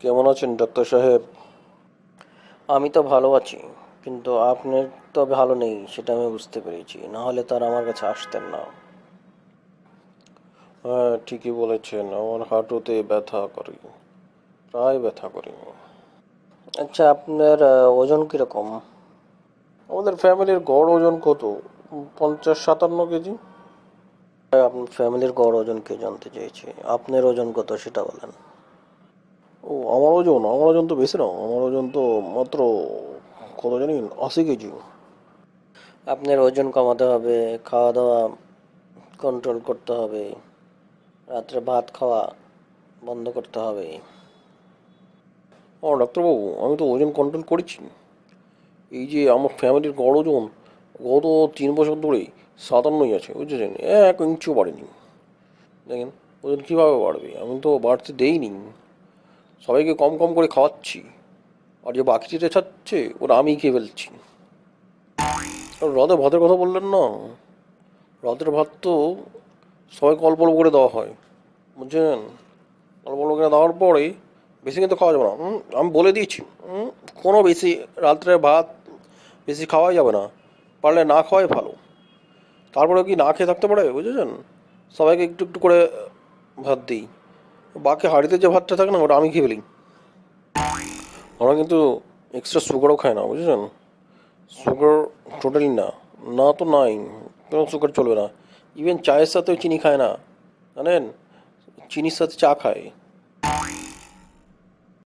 কেমন আছেন ডক্টর সাহেব? আমি তো ভালো আছি কিন্তু আপনার তো ভালো নেই সেটা আমি বুঝতে পেরেছি। না হলে তার আমার কাছে আসতেন না। হ্যাঁ ঠিকই বলেছেন আমার হাঁটুতে ব্যথা করি প্রায় ব্যথা করি। আচ্ছা আপনার ওজন কীরকম? আমাদের ফ্যামিলির গড় ওজন কত? পঞ্চাশ সাতান্ন কেজি? আপনার ফ্যামিলির গড় ওজন কে জানতে চেয়েছি? আপনার ওজন কত সেটা বলেন। ও আমার ওজন আমার ওজন তো বেশি না আমার ওজন তো মাত্র কত জানি আশি কেজি। আপনার ওজন কমাতে হবে খাওয়া দাওয়া কন্ট্রোল করতে হবে রাত্রে ভাত খাওয়া বন্ধ করতে হবে। ও ডাক্তারবাবু আমি তো ওজন কন্ট্রোল করেছি। এই যে আমার ফ্যামিলির গড় ওজন গত তিন বছর ধরে সাতান্নই আছে বুঝেছেন? এক ইঞ্চিও বাড়েনি। দেখেন ওজন কীভাবে বাড়বে? আমি তো বাড়তে দেইনি। সবাইকে কম কম করে খাওয়াচ্ছি। আর যে বাকি যেটা ছাড়ছে ওরা আমি খেয়ে ফেলছি। রাতে ভাতের কথা বললেন না? রাতের ভাত তো সবাইকে অল্প অল্প করে দেওয়া হয়। বুঝছেন? অল্প অল্প করে দেওয়ার পরে বেশি কিন্তু খাওয়া যাবে না। আমি বলে দিয়েছি। কোনো বেশি রাত্রে ভাত বেশি খাওয়াই যাবে না। পারলে না খাওয়াই ভালো। তারপরে কি না খেয়ে থাকতে পারে? বুঝেছেন? সবাইকে একটু একটু করে ভাত দিই। বাকি হাঁড়িতে যে ভাতটা থাকে না, ওটা আমি খেয়ে ফেলি। আমরা কিন্তু এক্সট্রা সুগারও খাই না, বুঝেছেন? সুগার টোটালি না। না তো নাই কোনো সুগার চলবে না। ইভেন চায়ের সাথেও চিনি খায় না, জানেন? চিনির সাথে চা খায়।